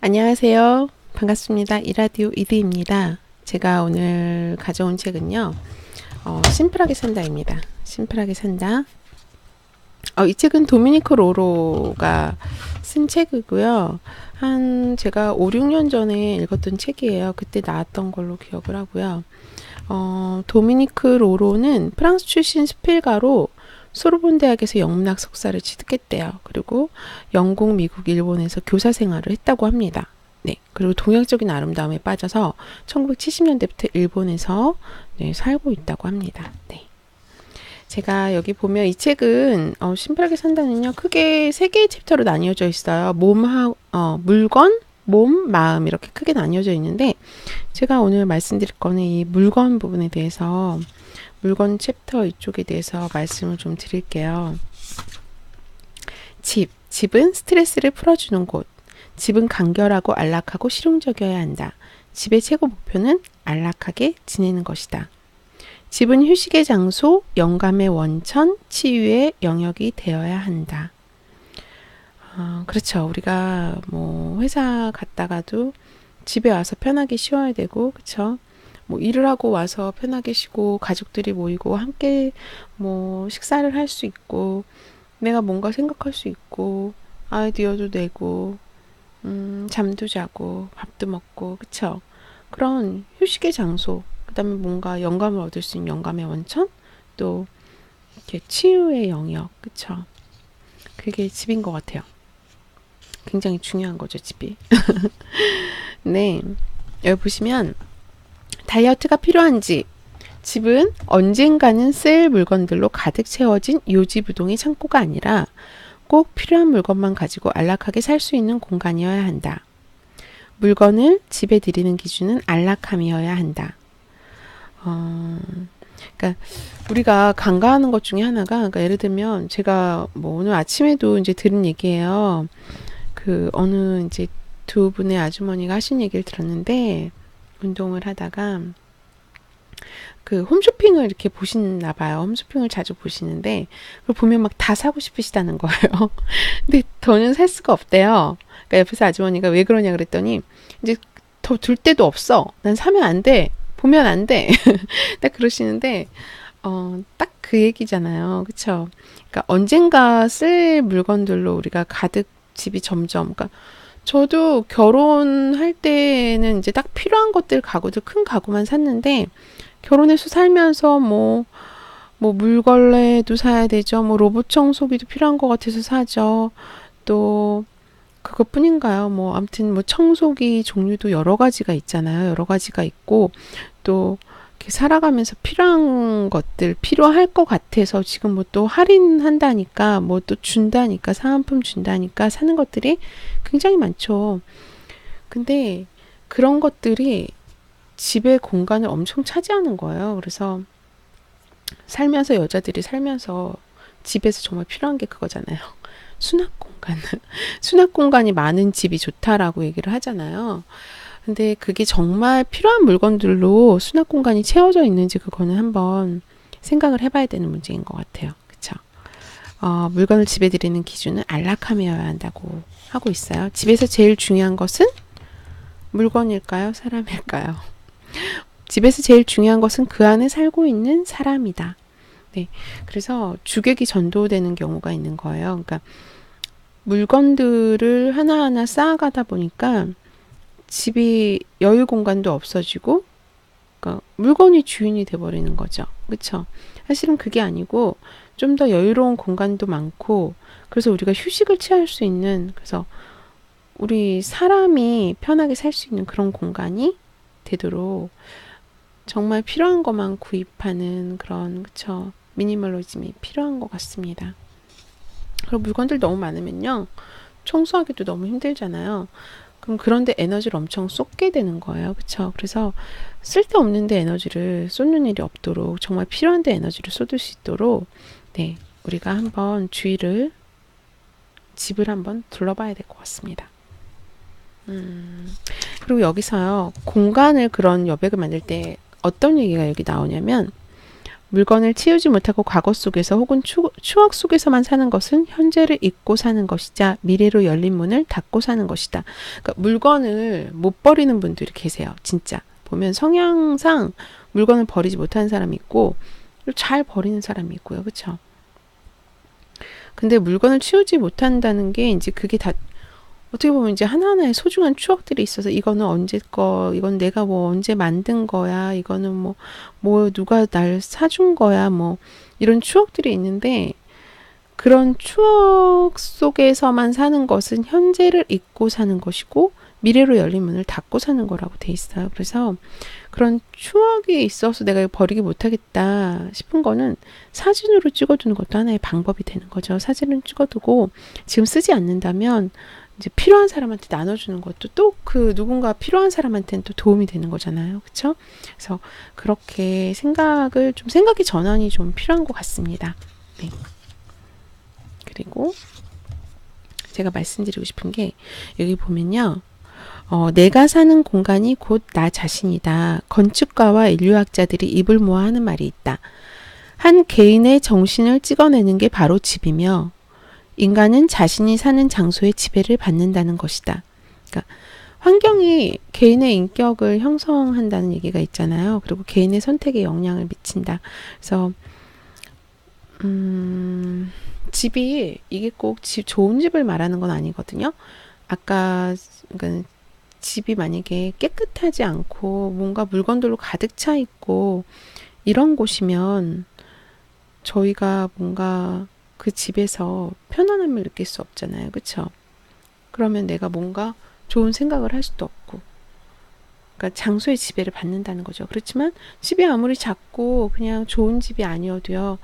안녕하세요. 반갑습니다. 이라디오 이드입니다. 제가 오늘 가져온 책은요. 어, 심플하게 산다입니다. 심플하게 산다. 어, 이 책은 도미니크 로로가 쓴 책이고요. 한 제가 5, 6년 전에 읽었던 책이에요. 그때 나왔던 걸로 기억을 하고요. 어, 도미니크 로로는 프랑스 출신 스필가로 소르본 대학에서 영문학 석사를 취득했대요. 그리고 영국, 미국, 일본에서 교사 생활을 했다고 합니다. 네. 그리고 동양적인 아름다움에 빠져서 1970년대부터 일본에서 네, 살고 있다고 합니다. 네. 제가 여기 보면 이 책은 어, 심플하게 산다는요 크게 세 개의 챕터로 나뉘어져 있어요. 몸 하 어, 물건, 몸, 마음 이렇게 크게 나뉘어져 있는데 제가 오늘 말씀드릴 거는 이 물건 부분에 대해서 물건 챕터 이쪽에 대해서 말씀을 좀 드릴게요. 집. 집은 스트레스를 풀어주는 곳. 집은 간결하고 안락하고 실용적이어야 한다. 집의 최고 목표는 안락하게 지내는 것이다. 집은 휴식의 장소, 영감의 원천, 치유의 영역이 되어야 한다. 어, 그렇죠. 우리가 뭐 회사 갔다가도 집에 와서 편하게 쉬어야 되고, 그렇죠. 뭐 일을 하고 와서 편하게 쉬고 가족들이 모이고 함께 뭐 식사를 할 수 있고 내가 뭔가 생각할 수 있고 아이디어도 내고 음, 잠도 자고 밥도 먹고 그쵸? 그런 휴식의 장소 그다음에 뭔가 영감을 얻을 수 있는 영감의 원천 또 이렇게 치유의 영역 그쵸? 그게 집인 것 같아요. 굉장히 중요한 거죠 집이. 네. 여기 보시면 다이어트가 필요한지 집은 언젠가는 쓸 물건들로 가득 채워진 요지부동의 창고가 아니라 꼭 필요한 물건만 가지고 안락하게 살 수 있는 공간이어야 한다. 물건을 집에 들이는 기준은 안락함이어야 한다. 어, 그러니까 우리가 간과하는 것 중에 하나가 그러니까 예를 들면 제가 뭐 오늘 아침에도 이제 들은 얘기예요. 그 어느 이제 두 분의 아주머니가 하신 얘기를 들었는데 운동을 하다가 그 홈쇼핑을 이렇게 보시나 봐요. 홈쇼핑을 자주 보시는데 그걸 보면 막 다 사고 싶으시다는 거예요. 근데 더는 살 수가 없대요. 그러니까 옆에서 아주머니가 왜 그러냐 그랬더니 이제 더 둘 데도 없어. 난 사면 안 돼. 보면 안 돼. 딱 그러시는데 어, 딱 그 얘기잖아요. 그쵸? 그러니까 언젠가 쓸 물건들로 우리가 가득 집이 점점 그러니까 저도 결혼할 때는 이제 딱 필요한 것들 가구들 큰 가구만 샀는데 결혼해서 살면서 뭐, 뭐 물걸레도 사야 되죠. 뭐 로봇 청소기도 필요한 것 같아서 사죠. 또 그것뿐인가요? 뭐 아무튼 뭐 청소기 종류도 여러 가지가 있잖아요. 여러 가지가 있고 또 이렇게 살아가면서 필요한 것들 필요할 것 같아서 지금 뭐 또 할인한다니까 뭐 또 준다니까 사은품 준다니까 사는 것들이 굉장히 많죠. 근데 그런 것들이 집의 공간을 엄청 차지하는 거예요. 그래서 살면서 여자들이 살면서 집에서 정말 필요한 게 그거잖아요. 수납 공간. 수납 공간이 많은 집이 좋다라고 얘기를 하잖아요. 근데 그게 정말 필요한 물건들로 수납 공간이 채워져 있는지 그거는 한번 생각을 해봐야 되는 문제인 것 같아요. 어, 물건을 집에 들이는 기준은 안락함이어야 한다고 하고 있어요. 집에서 제일 중요한 것은 물건일까요? 사람일까요? 집에서 제일 중요한 것은 그 안에 살고 있는 사람이다. 네. 그래서 주객이 전도되는 경우가 있는 거예요. 그러니까 물건들을 하나하나 쌓아가다 보니까 집이 여유 공간도 없어지고 그러니까 물건이 주인이 돼버리는 거죠. 그쵸? 사실은 그게 아니고 좀 더 여유로운 공간도 많고 그래서 우리가 휴식을 취할 수 있는 그래서 우리 사람이 편하게 살 수 있는 그런 공간이 되도록 정말 필요한 것만 구입하는 그런 그쵸 미니멀리즘이 필요한 것 같습니다. 그리고 물건들 너무 많으면요 청소하기도 너무 힘들잖아요. 그럼 그런데 에너지를 엄청 쏟게 되는 거예요. 그쵸? 그래서 쓸데없는데 에너지를 쏟는 일이 없도록 정말 필요한데 에너지를 쏟을 수 있도록 네, 우리가 한번 주의를 집을 한번 둘러봐야 될 것 같습니다. 음, 그리고 여기서요 공간을 그런 여백을 만들 때 어떤 얘기가 여기 나오냐면 물건을 치우지 못하고 과거 속에서 혹은 추, 추억 속에서만 사는 것은 현재를 잊고 사는 것이자 미래로 열린 문을 닫고 사는 것이다. 그러니까 물건을 못 버리는 분들이 계세요. 진짜. 보면 성향상 물건을 버리지 못하는 사람이 있고 잘 버리는 사람이 있고요. 그렇죠? 근데 물건을 치우지 못한다는 게 이제 그게 다 어떻게 보면 이제 하나하나의 소중한 추억들이 있어서 이거는 언제 거, 이건 내가 뭐 언제 만든 거야, 이거는 뭐, 뭐 누가 날 사준 거야, 뭐 이런 추억들이 있는데 그런 추억 속에서만 사는 것은 현재를 잊고 사는 것이고 미래로 열린 문을 닫고 사는 거라고 돼 있어요. 그래서 그런 추억이 있어서 내가 버리기 못하겠다 싶은 거는 사진으로 찍어두는 것도 하나의 방법이 되는 거죠. 사진을 찍어두고 지금 쓰지 않는다면 이제 필요한 사람한테 나눠주는 것도 또 그 누군가 필요한 사람한테는 또 도움이 되는 거잖아요. 그렇죠? 그래서 그렇게 생각을 좀 생각의 전환이 좀 필요한 것 같습니다. 네. 그리고 제가 말씀드리고 싶은 게 여기 보면요. 어, 내가 사는 공간이 곧 나 자신이다. 건축가와 인류학자들이 입을 모아 하는 말이 있다. 한 개인의 정신을 찍어내는 게 바로 집이며 인간은 자신이 사는 장소의 지배를 받는다는 것이다. 그러니까 환경이 개인의 인격을 형성한다는 얘기가 있잖아요. 그리고 개인의 선택에 영향을 미친다. 그래서 음, 집이 이게 꼭 집, 좋은 집을 말하는 건 아니거든요. 아까 그러니까 집이 만약에 깨끗하지 않고 뭔가 물건들로 가득 차 있고 이런 곳이면 저희가 뭔가 그 집에서 편안함을 느낄 수 없잖아요. 그쵸? 그러면 내가 뭔가 좋은 생각을 할 수도 없고. 그러니까 장소의 지배를 받는다는 거죠. 그렇지만 집이 아무리 작고 그냥 좋은 집이 아니어도요.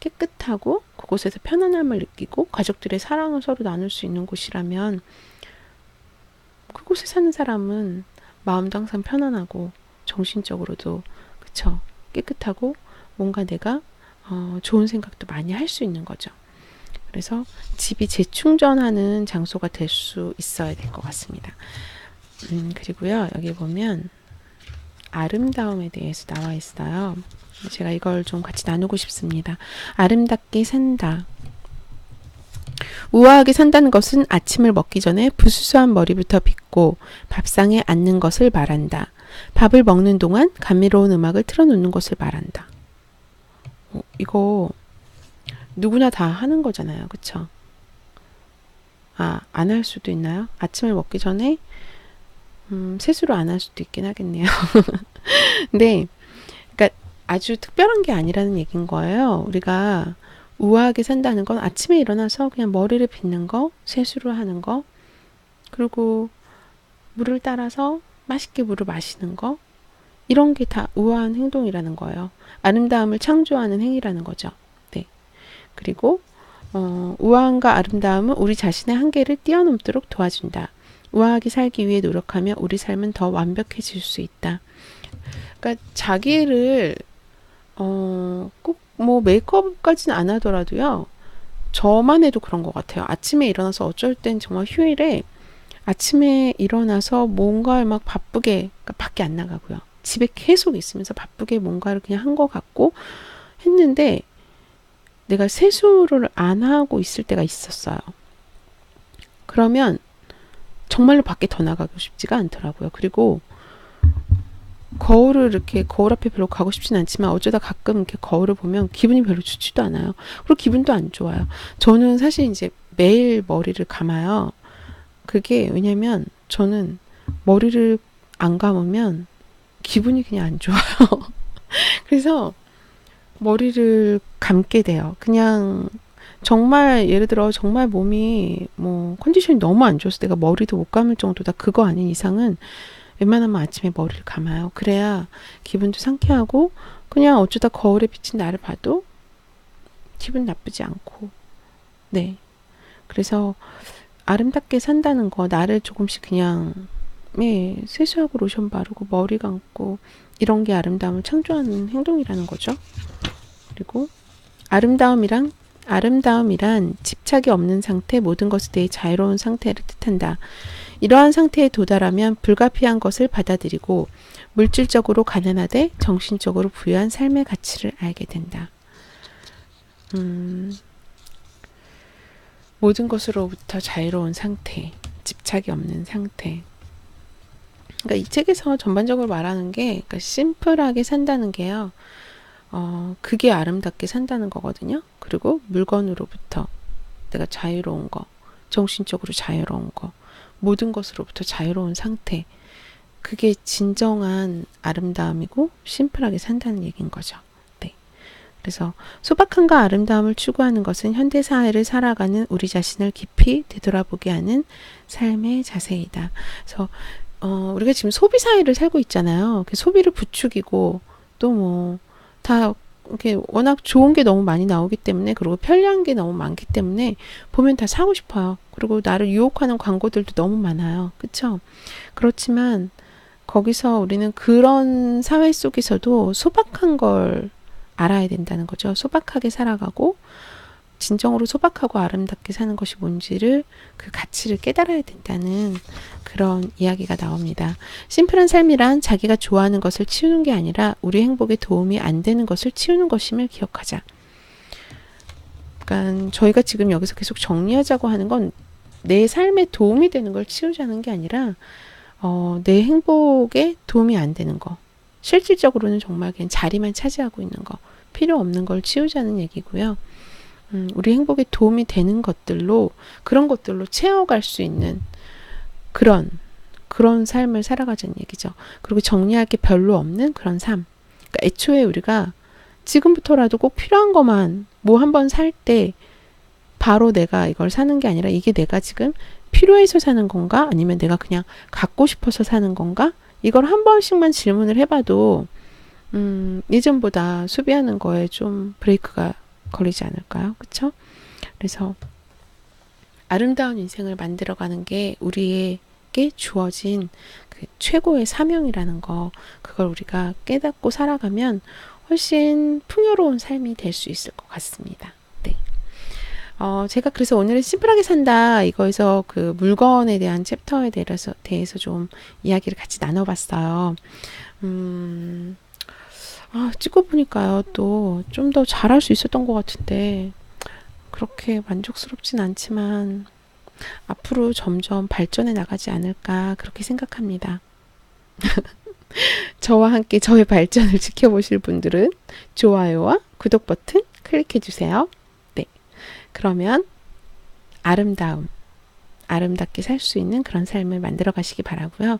깨끗하고 그곳에서 편안함을 느끼고 가족들의 사랑을 서로 나눌 수 있는 곳이라면 그곳에 사는 사람은 마음도 항상 편안하고 정신적으로도 그쵸 깨끗하고 뭔가 내가 어, 좋은 생각도 많이 할 수 있는 거죠. 그래서 집이 재충전하는 장소가 될 수 있어야 될 것 같습니다. 음, 그리고요, 여기 보면 아름다움에 대해서 나와 있어요. 제가 이걸 좀 같이 나누고 싶습니다. 아름답게 산다. 우아하게 산다는 것은 아침을 먹기 전에 부수수한 머리부터 빗고 밥상에 앉는 것을 말한다. 밥을 먹는 동안 감미로운 음악을 틀어놓는 것을 말한다. 어, 이거 누구나 다 하는 거잖아요. 그쵸? 아, 안 할 수도 있나요? 아침을 먹기 전에 음, 세수를 안 할 수도 있긴 하겠네요. 근데 그러니까 아주 특별한 게 아니라는 얘기인 거예요. 우리가 우아하게 산다는 건 아침에 일어나서 그냥 머리를 빗는 거, 세수를 하는 거, 그리고 물을 따라서 맛있게 물을 마시는 거, 이런 게 다 우아한 행동이라는 거예요. 아름다움을 창조하는 행위라는 거죠. 네. 그리고 어, 우아함과 아름다움은 우리 자신의 한계를 뛰어넘도록 도와준다. 우아하게 살기 위해 노력하며 우리 삶은 더 완벽해질 수 있다. 그러니까 자기를 어, 꼭 뭐 메이크업까지는 안 하더라도요. 저만 해도 그런 것 같아요. 아침에 일어나서 어쩔 땐 정말 휴일에 아침에 일어나서 뭔가를 막 바쁘게 그러니까 밖에 안 나가고요. 집에 계속 있으면서 바쁘게 뭔가를 그냥 한 것 같고 했는데 내가 세수를 안 하고 있을 때가 있었어요. 그러면 정말로 밖에 더 나가고 싶지가 않더라고요. 그리고 거울을 이렇게 거울 앞에 별로 가고 싶진 않지만 어쩌다 가끔 이렇게 거울을 보면 기분이 별로 좋지도 않아요. 그리고 기분도 안 좋아요. 저는 사실 이제 매일 머리를 감아요. 그게 왜냐면 저는 머리를 안 감으면 기분이 그냥 안 좋아요. 그래서 머리를 감게 돼요. 그냥 정말 예를 들어 정말 몸이 뭐 컨디션이 너무 안 좋아서 내가 머리도 못 감을 정도다 그거 아닌 이상은 웬만하면 아침에 머리를 감아요. 그래야 기분도 상쾌하고 그냥 어쩌다 거울에 비친 나를 봐도 기분 나쁘지 않고 네 그래서 아름답게 산다는 거 나를 조금씩 그냥 네, 세수하고 로션 바르고 머리 감고 이런 게 아름다움을 창조하는 행동이라는 거죠. 그리고 아름다움이랑 아름다움이란 집착이 없는 상태, 모든 것에 대해 자유로운 상태를 뜻한다. 이러한 상태에 도달하면 불가피한 것을 받아들이고 물질적으로 가난하되 정신적으로 부유한 삶의 가치를 알게 된다. 음, 모든 것으로부터 자유로운 상태, 집착이 없는 상태. 그러니까 이 책에서 전반적으로 말하는 게 그러니까 심플하게 산다는 게요. 어, 그게 아름답게 산다는 거거든요. 그리고 물건으로부터 내가 자유로운 거, 정신적으로 자유로운 거, 모든 것으로부터 자유로운 상태. 그게 진정한 아름다움이고 심플하게 산다는 얘기인 거죠. 네. 그래서 소박함과 아름다움을 추구하는 것은 현대 사회를 살아가는 우리 자신을 깊이 되돌아보게 하는 삶의 자세이다. 그래서 어, 우리가 지금 소비 사회를 살고 있잖아요. 그 소비를 부추기고 또 뭐 다 이렇게 워낙 좋은 게 너무 많이 나오기 때문에 그리고 편리한 게 너무 많기 때문에 보면 다 사고 싶어요. 그리고 나를 유혹하는 광고들도 너무 많아요. 그쵸? 그렇지만 거기서 우리는 그런 사회 속에서도 소박한 걸 알아야 된다는 거죠. 소박하게 살아가고 진정으로 소박하고 아름답게 사는 것이 뭔지를 그 가치를 깨달아야 된다는 그런 이야기가 나옵니다. 심플한 삶이란 자기가 좋아하는 것을 치우는 게 아니라 우리 행복에 도움이 안 되는 것을 치우는 것임을 기억하자. 그러니까 저희가 지금 여기서 계속 정리하자고 하는 건 내 삶에 도움이 되는 걸 치우자는 게 아니라 어, 내 행복에 도움이 안 되는 거. 실질적으로는 정말 그냥 자리만 차지하고 있는 거. 필요 없는 걸 치우자는 얘기고요. 음, 우리 행복에 도움이 되는 것들로 그런 것들로 채워갈 수 있는 그런 그런 삶을 살아가자는 얘기죠. 그리고 정리할 게 별로 없는 그런 삶. 그러니까 애초에 우리가 지금부터라도 꼭 필요한 것만 뭐 한 번 살 때 바로 내가 이걸 사는 게 아니라 이게 내가 지금 필요해서 사는 건가 아니면 내가 그냥 갖고 싶어서 사는 건가 이걸 한 번씩만 질문을 해봐도 음, 예전보다 소비하는 거에 좀 브레이크가 걸리지 않을까요? 그쵸? 그래서 아름다운 인생을 만들어가는 게 우리에게 주어진 그 최고의 사명이라는 거, 그걸 우리가 깨닫고 살아가면 훨씬 풍요로운 삶이 될 수 있을 것 같습니다. 네. 어, 제가 그래서 오늘은 심플하게 산다 이거에서 그 물건에 대한 챕터에 대해서, 대해서 좀 이야기를 같이 나눠봤어요. 음, 아, 찍고 보니까요, 또 좀 더 잘할 수 있었던 것 같은데, 그렇게 만족스럽진 않지만, 앞으로 점점 발전해 나가지 않을까, 그렇게 생각합니다. 저와 함께 저의 발전을 지켜보실 분들은 좋아요와 구독 버튼 클릭해 주세요. 네. 그러면 아름다움, 아름답게 살 수 있는 그런 삶을 만들어 가시기 바라고요.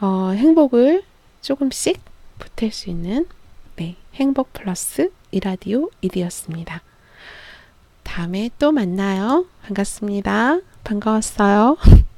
어, 행복을 조금씩 보탤 수 있는 네, 행복 플러스 이라디오 이디였습니다. 다음에 또 만나요. 반갑습니다. 반가웠어요.